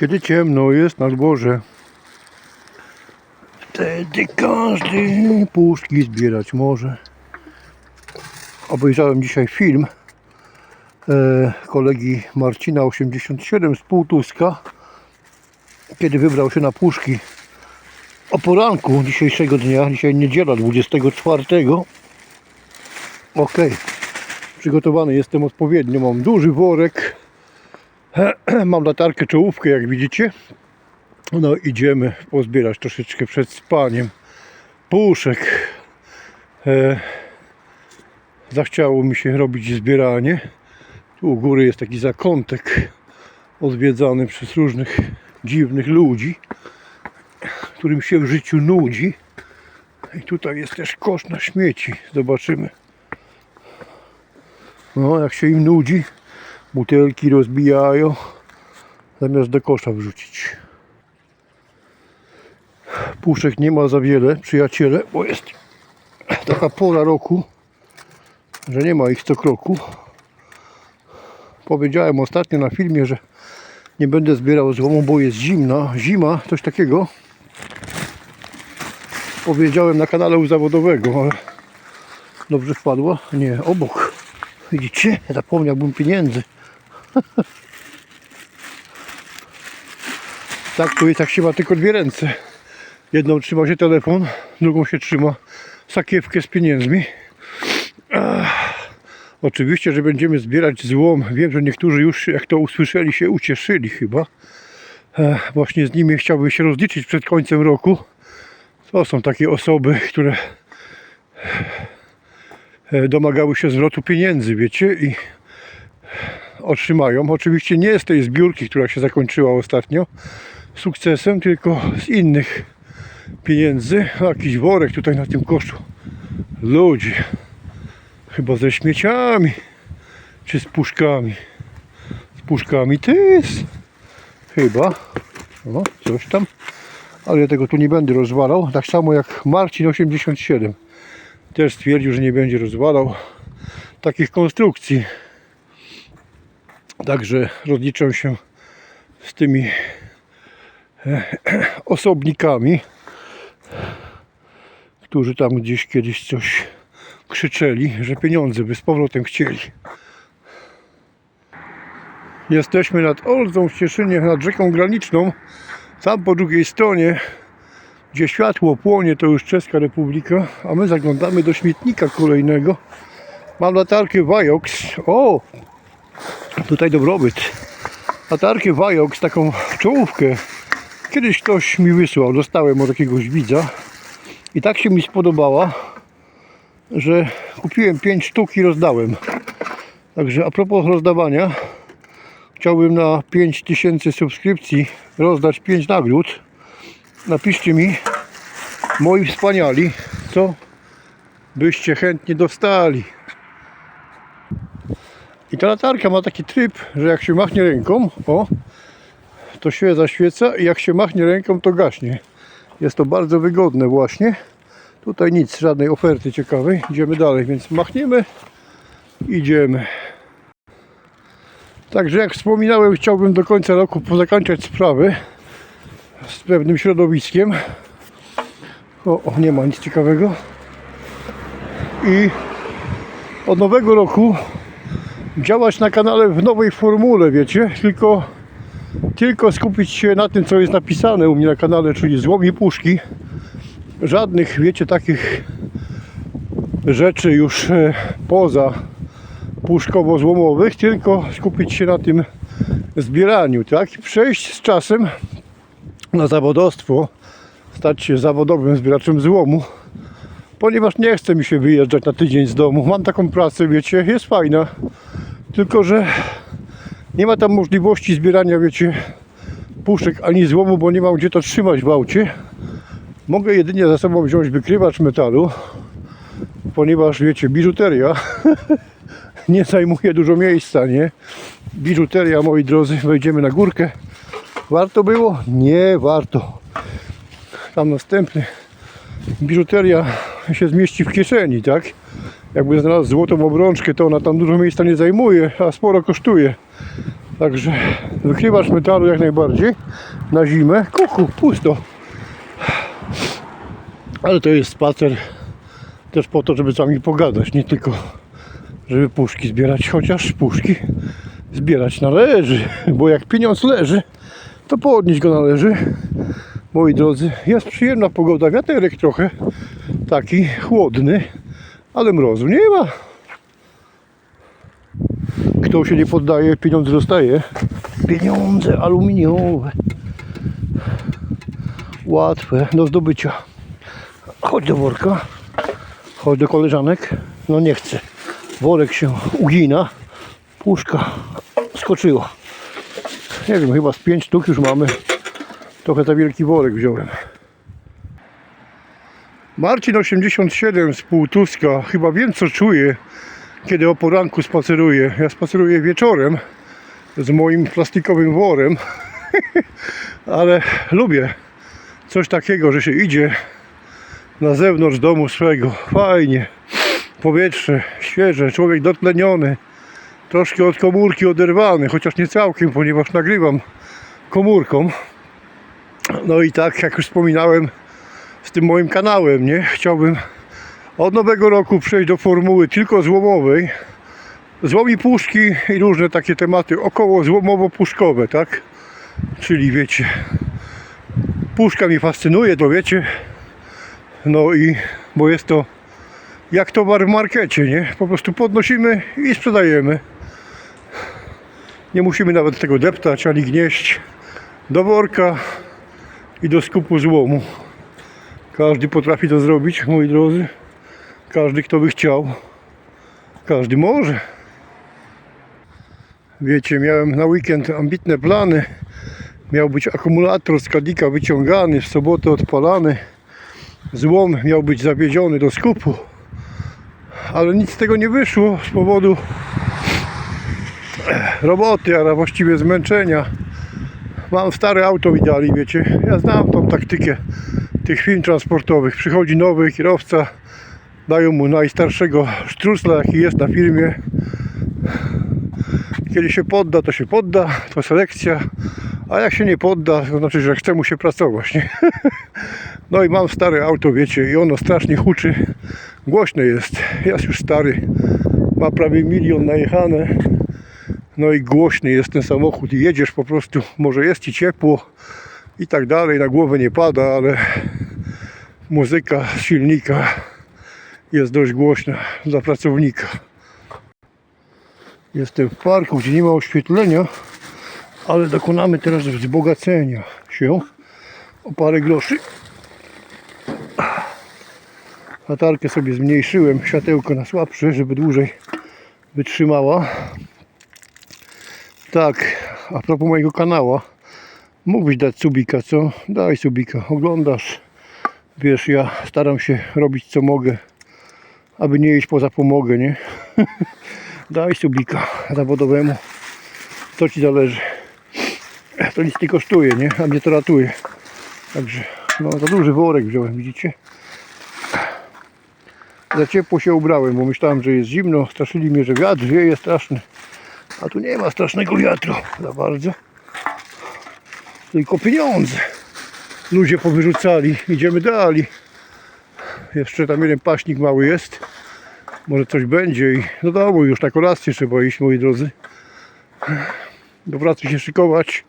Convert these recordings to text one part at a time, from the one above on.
Kiedy ciemno jest na dworze, wtedy każdy puszki zbierać może. Obejrzałem dzisiaj film e, kolegi Marcina 87 z Półtuska, kiedy wybrał się na puszki o poranku dzisiejszego dnia, dzisiaj niedziela 24. Ok, przygotowany jestem odpowiednio, mam duży worek, mam latarkę czołówkę jak widzicie. No idziemy pozbierać troszeczkę przed spaniem puszek. E, zachciało mi się robić zbieranie. Tu u góry jest taki zakątek odwiedzany przez różnych dziwnych ludzi, którym się w życiu nudzi. I tutaj jest też kosz na śmieci. Zobaczymy. No, jak się im nudzi, butelki rozbijają, zamiast do kosza wrzucić. Puszek nie ma za wiele, przyjaciele, bo jest taka pora roku, że nie ma ich co kroku. Powiedziałem ostatnio na filmie, że nie będę zbierał złomu, bo jest zimna, zima, coś takiego. Powiedziałem na kanale u zawodowego, ale dobrze wpadła? Nie, obok. Widzicie? Zapomniałbym pieniędzy. tak to jest, jak się ma tylko dwie ręce. Jedną trzyma się telefon, drugą się trzyma sakiewkę z pieniędzmi. Ach, oczywiście, że będziemy zbierać złom. Wiem, że niektórzy już, jak to usłyszeli, się ucieszyli chyba. Właśnie z nimi chciałbym się rozliczyć przed końcem roku. To są takie osoby, które domagały się zwrotu pieniędzy, wiecie, i otrzymają. Oczywiście nie z tej zbiórki, która się zakończyła ostatnio sukcesem, tylko z innych pieniędzy. Jakiś worek tutaj na tym koszu. Ludzie. Chyba ze śmieciami. Czy z puszkami. Z puszkami też. Chyba. O, coś tam. Ale ja tego tu nie będę rozwalał. Tak samo jak Marcin 87. Też stwierdził, że nie będzie rozwalał takich konstrukcji. Także rozliczę się z tymi e, osobnikami, którzy tam gdzieś kiedyś coś krzyczeli, że pieniądze by z powrotem chcieli. Jesteśmy nad Olzą w Cieszynie, nad rzeką graniczną. Tam po drugiej stronie, gdzie światło płonie, to już Czeska Republika, a my zaglądamy do śmietnika kolejnego. Mam latarkę Vajox. O! Tutaj dobrobyt. Latarkę Vajox, taką czołówkę. Kiedyś ktoś mi wysłał, dostałem od jakiegoś widza. I tak się mi spodobała, że kupiłem 5 sztuk i rozdałem. Także a propos rozdawania, chciałbym na 5000 subskrypcji rozdać 5 nagród. Napiszcie mi, moi wspaniali, co byście chętnie dostali. I ta latarka ma taki tryb, że jak się machnie ręką, o, to się zaświeca i jak się machnie ręką, to gaśnie. Jest to bardzo wygodne właśnie. Tutaj nic, żadnej oferty ciekawej. Idziemy dalej, więc machniemy, idziemy. Także jak wspominałem, chciałbym do końca roku pozakończać sprawy z pewnym środowiskiem. O, o, nie ma nic ciekawego. I od nowego roku działać na kanale w nowej formule, wiecie, tylko, tylko skupić się na tym, co jest napisane u mnie na kanale, czyli złom i puszki. Żadnych, wiecie, takich rzeczy już e, poza puszkowo-złomowych, tylko skupić się na tym zbieraniu, tak? I przejść z czasem na zawodowstwo, stać się zawodowym zbieraczem złomu, ponieważ nie chce mi się wyjeżdżać na tydzień z domu. Mam taką pracę, wiecie, jest fajna, tylko że nie ma tam możliwości zbierania, wiecie, puszek ani złomu, bo nie mam gdzie to trzymać w aucie. Mogę jedynie za sobą wziąć wykrywacz metalu, ponieważ, wiecie, biżuteria nie zajmuje dużo miejsca, nie? Biżuteria, moi drodzy, wejdziemy na górkę. Warto było? Nie warto. Tam następny. Biżuteria się zmieści w kieszeni, tak? Jakby znalazł złotą obrączkę, to ona tam dużo miejsca nie zajmuje, a sporo kosztuje. Także wykrywacz metalu jak najbardziej na zimę. Kuku, pusto. Ale to jest spacer też po to, żeby z wami pogadać, nie tylko żeby puszki zbierać, chociaż puszki zbierać należy, bo jak pieniądz leży, to podnieść go należy. Moi drodzy, jest przyjemna pogoda, wiaterek trochę, taki chłodny, ale mrozu nie ma. Kto się nie poddaje, pieniądze dostaje. Pieniądze aluminiowe. Łatwe do zdobycia. Chodź do worka. Chodź do koleżanek. No nie chcę. Worek się ugina. Puszka skoczyła. Nie wiem, chyba z pięć sztuk już mamy. Trochę za wielki worek wziąłem. Marcin 87 z Półtuska. Chyba wiem co czuje, kiedy o poranku spaceruję. Ja spaceruję wieczorem z moim plastikowym worem. Ale lubię coś takiego, że się idzie na zewnątrz domu swego. Fajnie. Powietrze świeże, człowiek dotleniony. Troszkę od komórki oderwany, chociaż nie całkiem, ponieważ nagrywam komórką. No i tak, jak już wspominałem, z tym moim kanałem, nie? Chciałbym od nowego roku przejść do formuły tylko złomowej. Złomi puszki i różne takie tematy około złomowo-puszkowe, tak? Czyli wiecie, puszka mnie fascynuje, to wiecie. No i, bo jest to jak towar w markecie, nie? Po prostu podnosimy i sprzedajemy. Nie musimy nawet tego deptać ani gnieść. Do worka i do skupu złomu. Każdy potrafi to zrobić, moi drodzy. Każdy, kto by chciał. Każdy może. Wiecie, miałem na weekend ambitne plany. Miał być akumulator z kadika wyciągany, w sobotę odpalany. Złom miał być zawieziony do skupu. Ale nic z tego nie wyszło z powodu roboty, a właściwie zmęczenia. Mam stare auto mi dali, wiecie. Ja znam tą taktykę tych firm transportowych. Przychodzi nowy kierowca, dają mu najstarszego sztrusla, jaki jest na firmie. Kiedy się podda, to się podda, to selekcja. A jak się nie podda, to znaczy, że chce mu się pracować. Nie? No i mam stare auto, wiecie, i ono strasznie huczy. Głośne jest. Jest już stary. Ma prawie milion najechane. No i głośny jest ten samochód i jedziesz po prostu, może jest ci ciepło i tak dalej, na głowę nie pada, ale muzyka silnika jest dość głośna dla pracownika. Jestem w parku, gdzie nie ma oświetlenia, ale dokonamy teraz wzbogacenia się o parę groszy. Latarkę sobie zmniejszyłem, światełko na słabsze, żeby dłużej wytrzymała. Tak, a propos mojego kanała, mógłbyś dać subika, co? Daj subika, oglądasz. Wiesz, ja staram się robić co mogę, aby nie iść poza pomogę, nie? Daj subika zawodowemu, to ci zależy. To nic nie kosztuje, nie? A mnie to ratuje. Także, no za duży worek wziąłem, widzicie? Za ciepło się ubrałem, bo myślałem, że jest zimno. Straszyli mnie, że wiatr wieje straszny. A tu nie ma strasznego wiatru za bardzo. Tylko pieniądze. Ludzie powyrzucali. Idziemy dalej. Jeszcze tam jeden paśnik mały jest. Może coś będzie i do domu już na kolację trzeba iść, moi drodzy. Do pracy się szykować.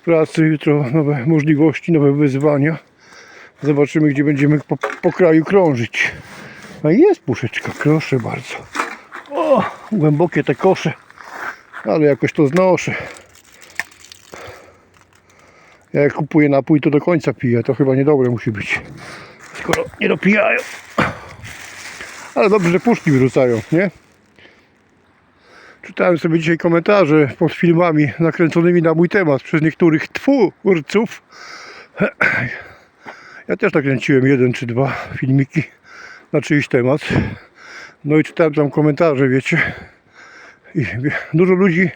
W pracy jutro nowe możliwości, nowe wyzwania. Zobaczymy, gdzie będziemy po, po kraju krążyć. A jest puszeczka, proszę bardzo. O, głębokie te kosze ale jakoś to znoszę. Ja jak kupuję napój, to do końca piję. To chyba niedobre musi być. Skoro nie dopijają. Ale dobrze, że puszki wyrzucają, nie? Czytałem sobie dzisiaj komentarze pod filmami nakręconymi na mój temat przez niektórych twórców. Ja też nakręciłem jeden czy dwa filmiki na czyjś temat. No i czytałem tam komentarze, wiecie. I dużo ludzi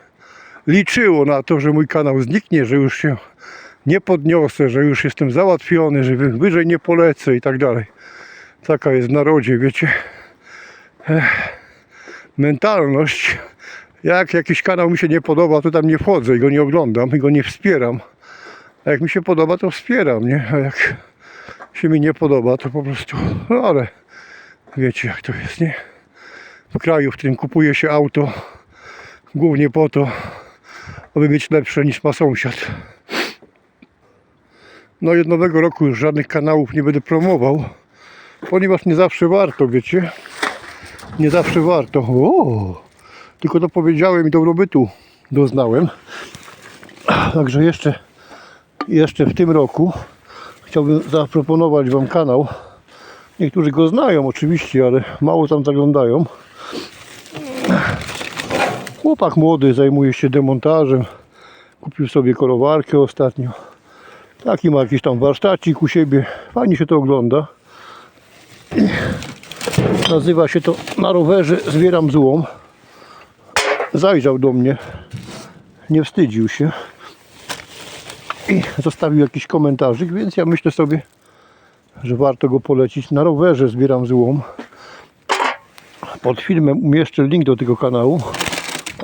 liczyło na to, że mój kanał zniknie, że już się nie podniosę, że już jestem załatwiony, że wyżej nie polecę i tak dalej. Taka jest w narodzie, wiecie. Mentalność Jak jakiś kanał mi się nie podoba, to tam nie wchodzę i go nie oglądam i go nie wspieram. A jak mi się podoba, to wspieram, nie? A jak się mi nie podoba, to po prostu, no ale wiecie jak to jest, nie? W kraju, w którym kupuje się auto głównie po to, aby mieć lepsze niż ma sąsiad. No i od nowego roku już żadnych kanałów nie będę promował, ponieważ nie zawsze warto, wiecie? Nie zawsze warto. O, tylko to powiedziałem i dobrobytu doznałem. Także jeszcze, jeszcze w tym roku chciałbym zaproponować Wam kanał. Niektórzy go znają oczywiście, ale mało tam zaglądają. Chłopak młody zajmuje się demontażem. Kupił sobie kolowarkę ostatnio. Taki ma jakiś tam warsztacik u siebie. Fajnie się to ogląda. Nazywa się to na rowerze zbieram złom. Zajrzał do mnie. Nie wstydził się. I zostawił jakiś komentarzyk, więc ja myślę sobie, że warto go polecić. Na rowerze zbieram złom. Pod filmem umieszczę link do tego kanału,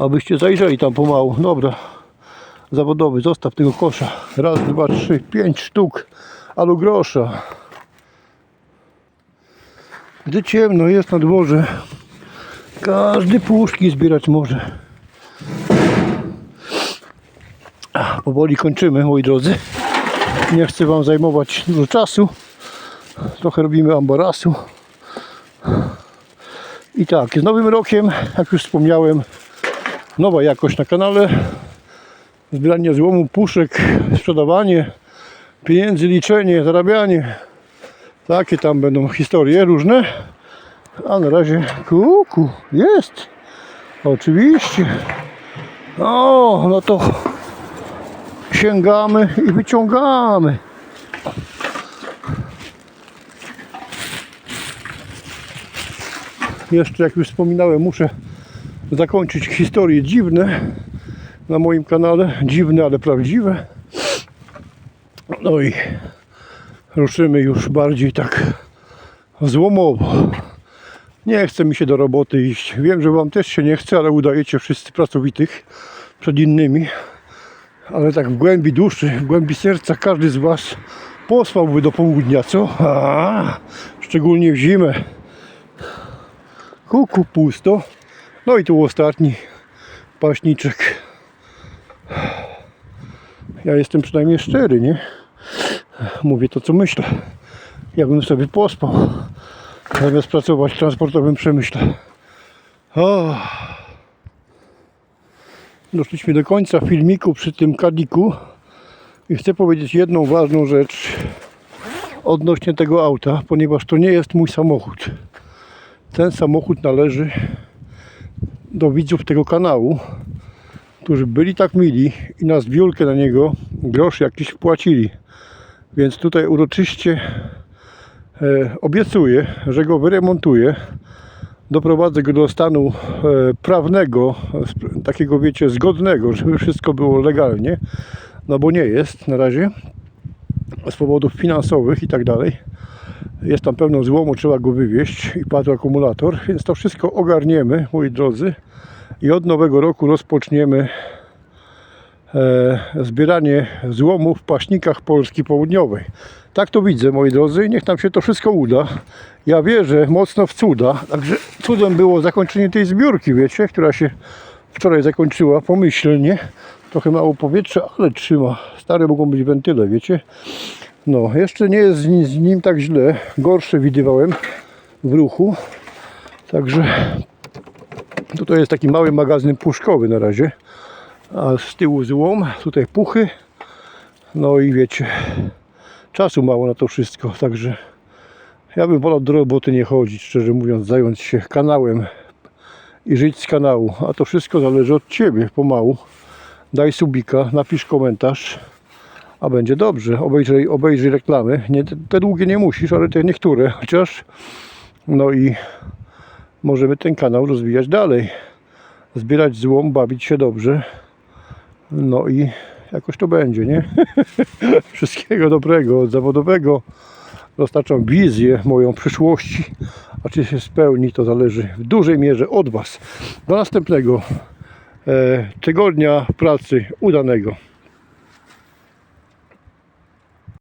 abyście zajrzeli tam pomału. Dobra, zawodowy, zostaw tego kosza. Raz, dwa, trzy, pięć sztuk alu grosza. Gdy ciemno jest na dworze, każdy puszki zbierać może. Powoli kończymy, moi drodzy. Nie chcę Wam zajmować dużo czasu. Trochę robimy ambarasu. I tak, z nowym rokiem, jak już wspomniałem, nowa jakość na kanale. Zbieranie złomu, puszek, sprzedawanie, pieniędzy, liczenie, zarabianie. Takie tam będą historie różne. A na razie kuku, jest. Oczywiście. O, no to sięgamy i wyciągamy. Jeszcze jak już wspominałem, muszę zakończyć historie dziwne na moim kanale. Dziwne, ale prawdziwe. No i ruszymy już bardziej tak złomowo. Nie chce mi się do roboty iść. Wiem, że Wam też się nie chce, ale udajecie wszyscy pracowitych przed innymi. Ale tak w głębi duszy, w głębi serca każdy z Was posłałby do południa, co? A, szczególnie w zimę. Kuku pusto. No i tu ostatni paśniczek. Ja jestem przynajmniej szczery, nie? Mówię to, co myślę. Jakbym sobie pospał, zamiast pracować w transportowym przemyśle. O. Doszliśmy do końca filmiku przy tym kadiku i chcę powiedzieć jedną ważną rzecz odnośnie tego auta, ponieważ to nie jest mój samochód. Ten samochód należy do widzów tego kanału, którzy byli tak mili i na zbiórkę na niego grosz jakiś wpłacili. Więc tutaj uroczyście e, obiecuję, że go wyremontuję. Doprowadzę go do stanu e, prawnego, takiego wiecie, zgodnego, żeby wszystko było legalnie. No bo nie jest na razie z powodów finansowych i tak dalej. Jest tam pełno złomu, trzeba go wywieźć i padł akumulator, więc to wszystko ogarniemy, moi drodzy. I od nowego roku rozpoczniemy e, zbieranie złomu w paśnikach Polski Południowej. Tak to widzę, moi drodzy, i niech nam się to wszystko uda. Ja wierzę mocno w cuda, także cudem było zakończenie tej zbiórki, wiecie, która się wczoraj zakończyła pomyślnie. Trochę mało powietrza, ale trzyma. Stare mogą być wentyle, wiecie. No, jeszcze nie jest z nim, z nim tak źle. Gorsze widywałem w ruchu. Także tutaj jest taki mały magazyn puszkowy na razie. A z tyłu złom, tutaj puchy. No i wiecie, czasu mało na to wszystko, także ja bym wolał do roboty nie chodzić, szczerze mówiąc, zająć się kanałem i żyć z kanału. A to wszystko zależy od Ciebie pomału. Daj subika, napisz komentarz, a będzie dobrze. Obejrzyj, obejrzyj reklamy. Nie, te, długie nie musisz, ale te niektóre, chociaż no i możemy ten kanał rozwijać dalej. Zbierać złom, bawić się dobrze. No i jakoś to będzie, nie? Wszystkiego dobrego, zawodowego. Dostarczam wizję moją przyszłości, a czy się spełni, to zależy w dużej mierze od Was. Do następnego e, tygodnia pracy udanego.